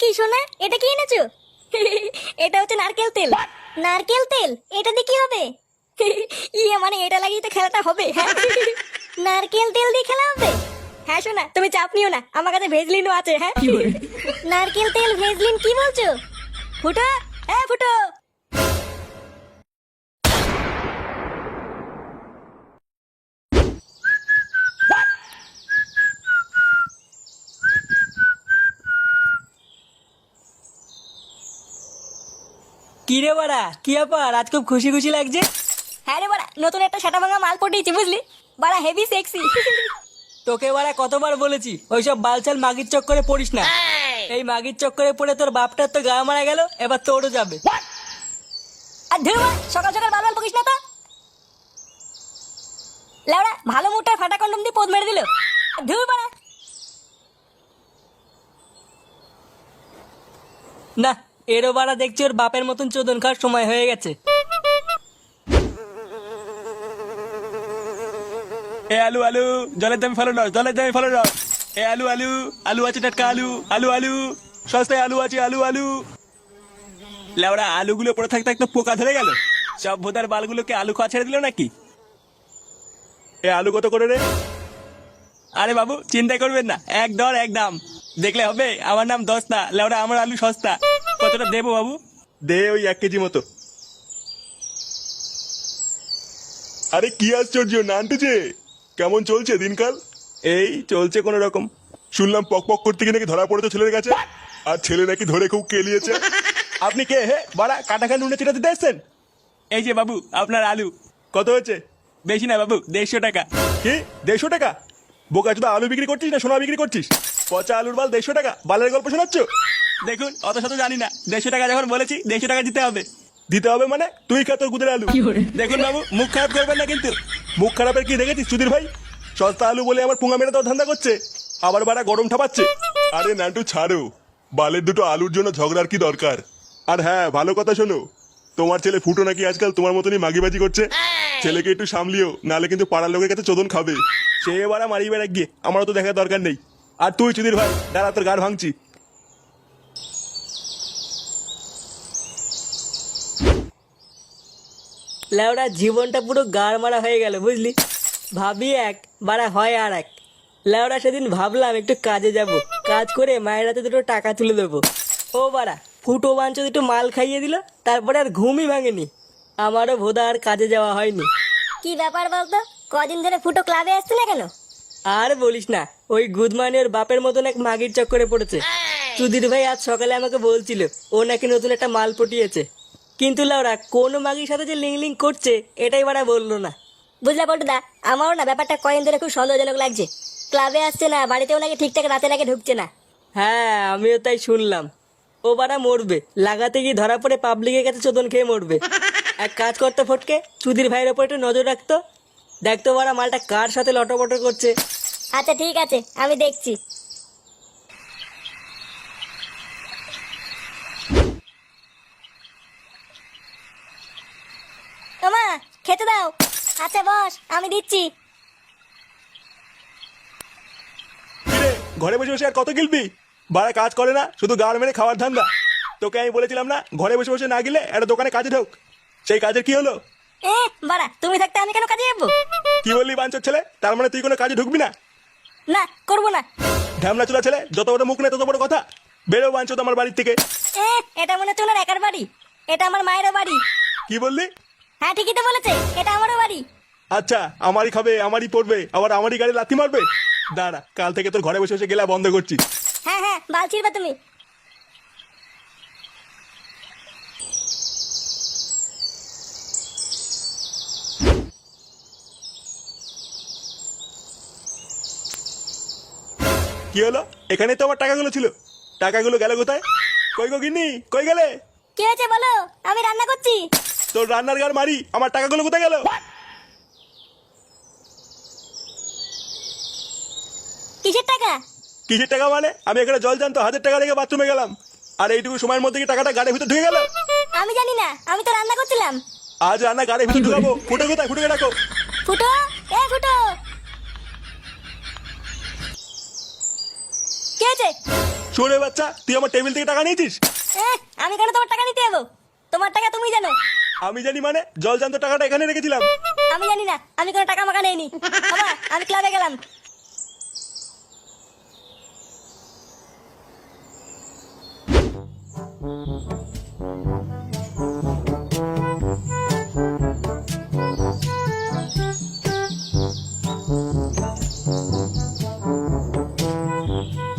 কি শোনা? এটা কি এনেছো? এটা হচ্ছে নারকেল তেল। নারকেল তেল? এটা দিয়ে কি হবে? ইয়ে মানে এটা লাগিয়ে তো খেলাটা হবে হ্যাঁ? নারকেল তেল দিয়ে খেলা হবে? হ্যাঁ শোনা তুমি চাপ নিও না আমার কাছে ভেজলিনও আছে হ্যাঁ? নারকেল তেল ভেজলিন কি বলছো? ফুটো? হ্যাঁ ফুটো! কি রে বাড়া কি ব্যাপার? আজ খুব খুশি খুশি লাগছে। হ্যাঁ রে বাড়া নতুন একটা সাটা ভাঙা মাল পটিয়েছি বুঝলি? বাড়া হেভি সেক্সি তোকে বাড়া কতবার বলেছি ওইসব বালছাল মাগির চক্করে পড়িস না। এই। মাগির চক্করে পড়ে তোর বাপটার তো গা মারা গেল এবার তোরও যাবে। আর ধুর বাড়া, সকাল সকাল বাল বাল না তো। লেওড়া ভালো মুখটা ফাটা কন্ডম দিয়ে পোদ মেরে দিল। ধুর বাড়া। না এরও বাড়া দেখছি ওর বাপের মতন চোদন খাওয়ার সময় হয়ে গেছে। এ আলু আলু, জলের দামে ফেলো না, জলের দামে ফেলো না। এ আলু আলু আলু আছে টাটকা আলু আলু আলু, সস্তায় আলু আছে, আলু আলু। লেওড়া আলুগুলো পড়ে থাকতে থাকতে পোকা ধরে গেল। সব ভোদার বালগুলোকে আলু খাওয়া ছেড়ে দিল নাকি? এ আলু কত করে রে? আরে বাবু, চিন্তা করবেন না, এক দর এক দাম। দেখলে হবে, আমার নাম দস্তা লেওড়া আমার আলু সস্তা। কতটা দেবো বাবু? দে ওই এক কেজি মতো। আরে কি আশ্চর্য নানটু যে! কেমন চলছে দিনকাল? এই চলছে কোনো রকম। শুনলাম পক পক করতে গিয়ে নাকি ধরা পড়েছে ছেলের কাছে। আর ছেলে নাকি ধরে খুব কেলিয়েছে। আপনি কে হে? বাড়া কাটাখান নুনে চিটা দিতে এসছেন এই যে বাবু আপনার আলু। কত হয়েছে? বেশি না বাবু দেড়শো টাকা। কি? দেড়শো টাকা? বোকা চুদা আলু বিক্রি করছিস না সোনা বিক্রি করছিস? পচা আলুর বাল দেড়শো টাকা? বালের গল্প শোনাচ্ছ? দেখুন অত শত জানি না। দেড়শো টাকা যখন বলেছি দেড়শো টাকা দিতে হবে। দিতে হবে মানে তুই খা তোর গুদের আলু। দেখুন বাবু মুখ খারাপ করবেন না কিন্তু। মুখ খারাপের কি দেখেছিস সুধীর ভাই? সস্তা আলু বলে আমার পুঙ্গা মেরে দেওয়ার ধান্দা করছে। আবার বাড়া গরম ঠাপাচ্ছে। আরে নান্টু ছাড়ো। বালের দুটো আলুর জন্য ঝগড়ার কি দরকার? আর হ্যাঁ ভালো কথা শোনো। তোমার ছেলে ফুটো নাকি আজকাল তোমার মতনই মাগিবাজি করছে? ছেলেকে একটু সামলিও নালে কিন্তু পাড়ার লোকের কাছে চোদন খাবে। সে এবার মারি বেড়া গিয়ে আমারও তো দেখার দরকার নেই। আর তুই সুধীর ভাই দাঁড়া তোর গাড় ভাঙছি। লেওড়া জীবনটা পুরো গাড় মারা হয়ে গেল বুঝলি? ভাবি এক বাড়া হয় আর এক। লেওড়া সেদিন ভাবলাম একটু কাজে যাব। কাজ করে মায়ের হাতে দুটো টাকা তুলে দেবো। ও বাড়া ফুটো বাঞ্চ দুটো মাল খাইয়ে দিল তারপরে আর ঘুমই ভাঙেনি। আমারও ভোদা আর কাজে যাওয়া হয়নি। কি ব্যাপার বলতো? কদিন ধরে ফুটো ক্লাবে আসছে না কেন? আর বলিস না ওই গুদমানি ওর বাপের মতন এক মাগির চক্করে পড়েছে। সুধীর ভাই আজ সকালে আমাকে বলছিল ও নাকি নতুন একটা মাল পটিয়েছে। কিন্তু লাউরা কোন মাগির সাথে যে লিং লিং করছে এটাই বাড়া বলল না। বুঝলা পল্টুদা আমারও না ব্যাপারটা কয়েন ধরে খুব সন্দেহজনক লাগছে। ক্লাবে আসছে না বাড়িতেও নাকি ঠিকঠাক রাতে নাকি ঢুকছে না। হ্যাঁ আমিও তাই শুনলাম। ও বাড়া মরবে লাগাতে গিয়ে ধরা পড়ে পাবলিকের কাছে চোদন খেয়ে মরবে। এক কাজ করতো ফটকে সুধীর ভাইয়ের ওপর একটু নজর রাখতো দেখতো বাড়া মালটা কার সাথে লটপট করছে। আচ্ছা ঠিক আছে আমি দেখছি তোমা খেতে দাও। আচ্ছা বস আমি দিচ্ছি। ঘরে বসে বসে আর কত গিলবি? বাড়া কাজ করে না শুধু গাড় মেরে খাওয়ার ধান্দা। তোকে আমি বলেছিলাম না ঘরে বসে বসে না গেলে একটা দোকানে কাজে ঢোক। সেই কাজের কি হলো? এ বাড়া তুমি থাকতে আমি কেন কাজে যাব? কি বললি বাঞ্চর ছেলে? তার মানে তুই কোনো কাজে ঢুকবি না? না করব না। ঢ্যামলা চুলা ছেলে যত বড় মুখ নেই তত বড় কথা। বেরো বাঞ্চ আমার বাড়ির থেকে। এ এটা মনে হচ্ছে ওনার একার বাড়ি। এটা আমার মায়েরও বাড়ি। কি বললি? হ্যাঁ ঠিকই তো বলেছে। এটা আমারও বাড়ি। আচ্ছা আমারই খাবে আমারই পড়বে আবার আমারই গাড়ি লাথি মারবে? দাঁড়া কাল থেকে তোর ঘরে বসে বসে গেলা বন্ধ করছি। হ্যাঁ হ্যাঁ বাল ছিড়বে তুমি। কি হলো? এখানে তো আমার টাকাগুলো ছিল। টাকাগুলো গেল কোথায়? কই গো গিন্নি? কই গেলে? কি হয়েছে বলো? আমি রান্না করছি। তোর রান্নার গার মারি আমার টাকাগুলো কোথায় গেল? কিসের টাকা? কিসের টাকা মানে? আমি এখানে জল জানতো হাজার টাকা রেখে বাথরুমে গেলাম। আর এইটুকু সময়ের মধ্যে কি টাকাটা গাড়ির ভিতরে ঢুকে গেল? আমি জানি না আমি তো রান্না করছিলাম। আজ রান্না গাড়ির ভিতরে ঢুকাবো। ফুটে কোথায়? ফুটে রাখো ফুটো? এ ফুটো! কি চোরে বাচ্চা তুই আমার টেবিল থেকে টাকা নিয়েছিস? আমি কেন তোমার টাকা নিতে যাব? তোমার টাকা তুমি জানো। আমি জানি মানে জল জান্ত টাকাটা এখানে রেখেছিলাম। আমি জানি না, আমি কোনো টাকা মাকা নেইনি। বাবা, আমি ক্লাবে গেলাম।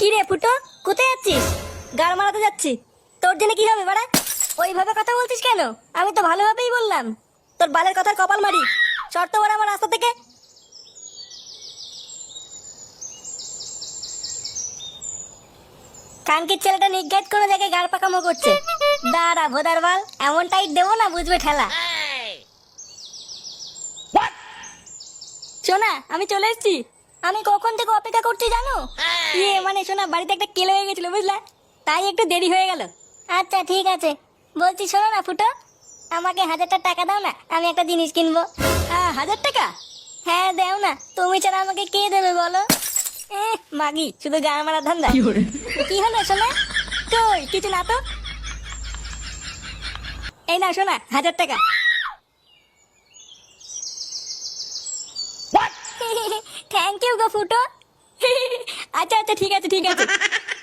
কি রে ফুটো কোথায় যাচ্ছিস? গাল মারাতে যাচ্ছি। তোর জন্য কি হবে, বাড়া? ওইভাবে কথা বলছিস কেন? আমি তো ভালোভাবেই বললাম। তোর বালের কথার কপাল মারি। শর্ত বড় আমার রাস্তা থেকে। কানকির ছেলেটা নির্ঘাত কোনো জায়গায় গাড় পাকামো করছে। দাঁড়া ভোদার বাল এমন টাইট দেবো না বুঝবে ঠেলা। শোনা আমি চলে এসেছি। আমি কখন থেকে অপেক্ষা করছি জানো? ইয়ে মানে শোনা বাড়িতে একটা কেলে হয়ে গেছিল বুঝলা? তাই একটু দেরি হয়ে গেল। আচ্ছা ঠিক আছে। বলছি শোনো না ফুটো আমাকে হাজারটা টাকা দাও না আমি একটা জিনিস কিনবো। হ্যাঁ হাজার টাকা? হ্যাঁ দাও না। তুমি ছাড়া আমাকে কে দেবে বলো? এ মাগি শুধু গান মারা ধান্দা। কি হলো? শোনা? কই কিছু না তো? এই না শোনা হাজার টাকা। থ্যাংক ইউ গো ফুটো। আচ্ছা আচ্ছা ঠিক আছে ঠিক আছে।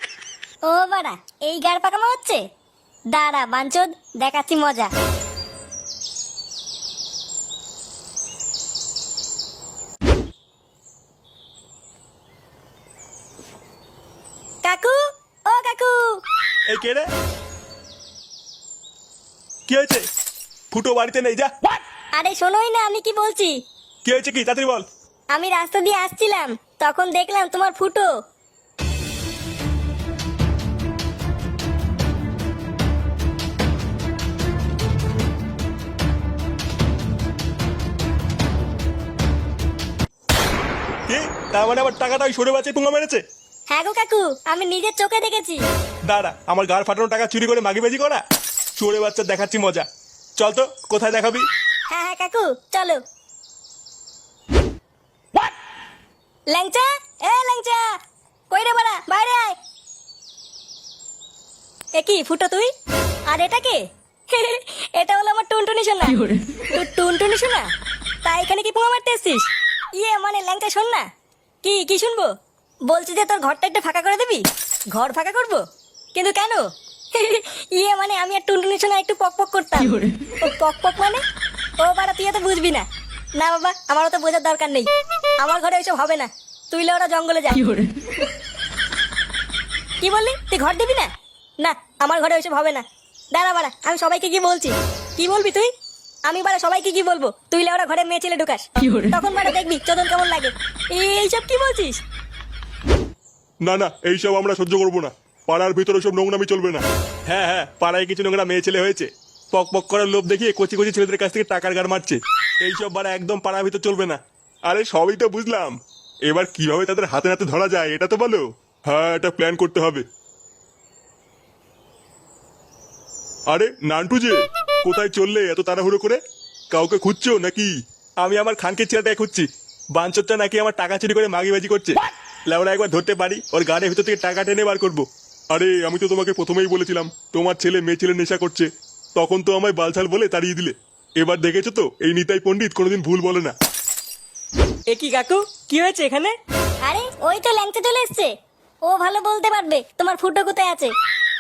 ও বাড়া এই গাড় পাকামো হচ্ছে? দাঁড়া বাঞ্চদ দেখাচ্ছি মজা। কাকু ও কাকু। এই কে রে? কি হয়েছে? ফুটো বাড়িতে নেই যা। আরে শোনোই না আমি কি বলছি? কি হয়েছে কি? তাড়াতাড়ি বল। আমি রাস্তা দিয়ে আসছিলাম তখন দেখলাম তোমার ফুটো। তার মানে আমার টাকাটা ওই সরে পুঙ্গা মেরেছে? হ্যাঁ গো কাকু আমি নিজের চোখে দেখেছি। দাঁড়া আমার গাড় ফাটানো টাকা চুরি করে মাগিবাজি করা? চোরে বাচ্চা দেখাচ্ছি মজা। চল তো কোথায় দেখাবি? হ্যাঁ হ্যাঁ কাকু চলো। ল্যাংচা? এ ল্যাংচা কই রে বাড়া? বাইরে আয়। এ কি ফুটো তুই? আর এটা কে? এটা হলো আমার টুনটুনি শোনা তোর টুনটুনি শোনা তা এখানে কি পোঙা মারতে এসছিস? ইয়ে মানে ল্যাংচা শোন না কি কি শুনব? বলছি যে তোর ঘরটা একটু ফাঁকা করে দিবি? ঘর ফাঁকা করব? কিন্তু কেন? ইয়ে মানে আমি আর টুনটুনি শোনা একটু পক পক করতাম। ও পক পক মানে? ও বাড়া তুই তো বুঝবি না। না বাবা আমারও তো বোঝার দরকার নেই। আমার ঘরে ওইসব হবে না। তুই ওরা জঙ্গলে যা। কি বললি? তুই ঘর দিবি না? না আমার ঘরে ওইসব হবে না। দাঁড়া বাড়া আমি সবাইকে গিয়ে বলছি। কি বলবি তুই? আমি বাড়া সবাইকে কি বলব? তুই ওরা ঘরে মেয়ে ছেলে ঢুকাস। তখন বাড়া দেখবি চোদন কেমন লাগে। এই- এইসব কি বলছিস? না না এইসব আমরা সহ্য করব না। পাড়ার ভিতরে সব নোংরামি চলবে না। হ্যাঁ হ্যাঁ পাড়ায় কিছু নোংরা মেয়ে ছেলে হয়েছে। পক পক করার লোভ দেখিয়ে কচি কচি ছেলেদের কাছ থেকে টাকার গার মারছে। এইসব বাড়া একদম পাড়ার ভিতর চলবে না। আরে সবই তো বুঝলাম। এবার কীভাবে তাদের হাতে হাতে ধরা যায় এটা তো বলো? হ্যাঁ এটা প্ল্যান করতে হবে। আরে নান্টু যে কোথায় চললে এত তাড়াহুড়ো করে? কাউকে খুঁজছো নাকি? আমি আমার খানকে ছেলেটাকে খুঁজছি। বাঞ্চরটা নাকি আমার টাকা চুরি করে মাগিবাজি করছে। লেওরা একবার ধরতে পারি ওর গানের ভিতর থেকে টাকা টেনে বার করব। আরে আমি তো তোমাকে প্রথমেই বলেছিলাম তোমার ছেলে মেয়ে ছেলে নেশা করছে। তখন তো আমায় বালছাল বলে তাড়িয়ে দিলে। এবার দেখেছ তো এই নিতাই পণ্ডিত কোনোদিন ভুল বলে না। এ কি কাকু কি হয়েছে এখানে? আরে ওই তো ল্যাংচা চলে এসছে। ও ভালো বলতে পারবে তোমার ফুটো কোথায় আছে?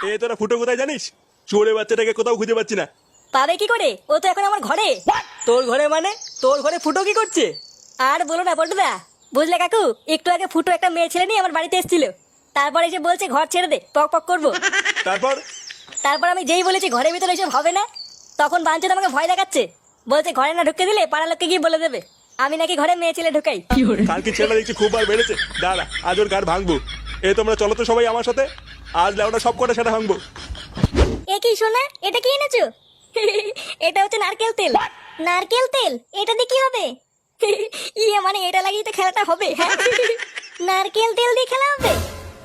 এ তোরা ফুটো কোথায় জানিস? চোরে বাচ্চাটাকে কোথাও খুঁজে পাচ্ছি না। পাবে কি করে? ও তো এখন আমার ঘরে। তোর ঘরে মানে? তোর ঘরে ফুটো কি করছে? আর বলো না পল্টুদা। বুঝলে কাকু? একটু আগে ফুটো একটা মেয়ে ছেলে নিয়ে আমার বাড়িতে এসেছিল। তারপরে এসে বলছে ঘর ছেড়ে দে পক পক করব। তারপর? তারপর আমি যেই বলেছি ঘরের ভিতরে এসব হবে না। তখন বাঞ্চদ আমাকে ভয় দেখাচ্ছে। বলছে ঘরে না ঢুকে দিলে পাড়ার লোককে গিয়ে বলে দেবে। আমি নাকি ঘরে মেয়ে ছেলে ঢুকাই। কালকে ছেলেটা দেখছি খুব বার বেড়েছে। দাঁড়া আজ ওর গাড় ভাঙবো। এ তোমরা চলো তো সবাই আমার সাথে। আজ লেওটা সব কটা সেটা ভাঙবো। এ কি শোনা এটা কি এনেছো? এটা হচ্ছে নারকেল তেল। নারকেল তেল? এটা দিয়ে কি হবে? ইয়ে মানে এটা লাগিয়ে তো খেলাটা হবে হ্যাঁ? নারকেল তেল দিয়ে খেলা হবে?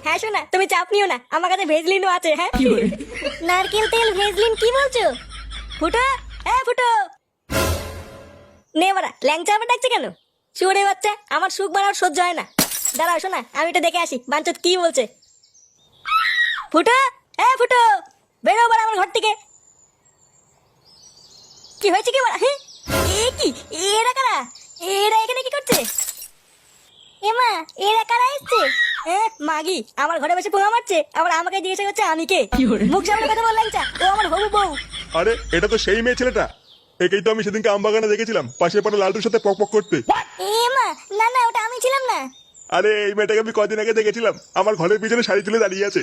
হ্যাঁ শোনা তুমি চাপ নিও না আমার কাছে ভেজলিনও আছে হ্যাঁ? নারকেল তেল ভেজলিন কি বলছো? ফুটো হ্যাঁ ফুটো? নে বাড়া ল্যাংচা আবার ডাকছে কেন? শুয়ে বাচ্চা আমার সুখ বাড়ার সহ্য হয় না। দাঁড়াও শোনা আমি এটা দেখে আসি বাঞ্চত কি বলছে? ফুটো হ্যাঁ ফুটো বেরো বাড়া আমার ঘর থেকে। কি হয়েছে কি বাড়া হ্যাঁ? এ কি? এরা কারা? এরা এখানে কি করছে? এমা এরা কারা এসছে? মাগি আমার ঘরে বসে পোঙা মারছে। আবার আমাকে জিজ্ঞাসা করছে আমি কে মুখ সামনে কথা বল লাগছে ও আমার হবু বউ। আরে এটা তো সেই মেয়ে ছেলেটা। একেই তো আমি সেদিনকে আমবাগানে দেখেছিলাম পাশের পাড়া লালটুর সাথে পক পক করতে। এমা না না ওটা আমি ছিলাম না। আরে এই মেয়েটাকে আমি কদিন আগে দেখেছিলাম। আমার ঘরের পিছনে শাড়ি তুলে দাঁড়িয়ে আছে।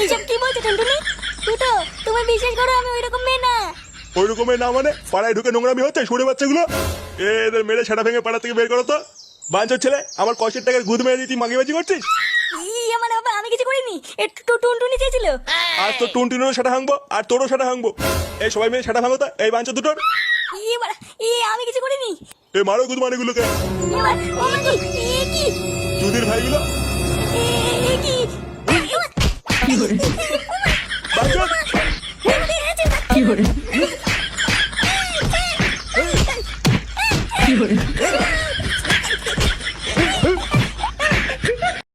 এইসব কি বলছো টুনটুনি ফুটো তুমি বিশ্বাস করো আমি ওই রকম মেয়ে না। ওই রকমের না মানে পাড়ায় ঢুকে নোংরামি হচ্ছে সরে বাচ্চাগুলো। এ, এদের মেরে সেটা ভেঙে পাড়া থেকে বের করো তো। বাঞ্চর ছেলে আমার কষ্টের টাকার গুদ মেরে তুই মাগি বাজি করছিস মানে বাবা আমি কিছু করিনি। একটু টুনটুনি চেয়েছিল। আর তোর টুনটুনেরও সেটা ভাঙবো আর তোরও সেটা ভাঙবো। এই সবাই মিলে সেটা ভাঙো তো এই বাঞ্চর দুটোর। আমি কিছু করিনি। এ মারো গুদ মানিগুলোকে। ইয়ে বাড়া ও মা কি এ কি? দুদির ভাইগুলো। কি? えっ。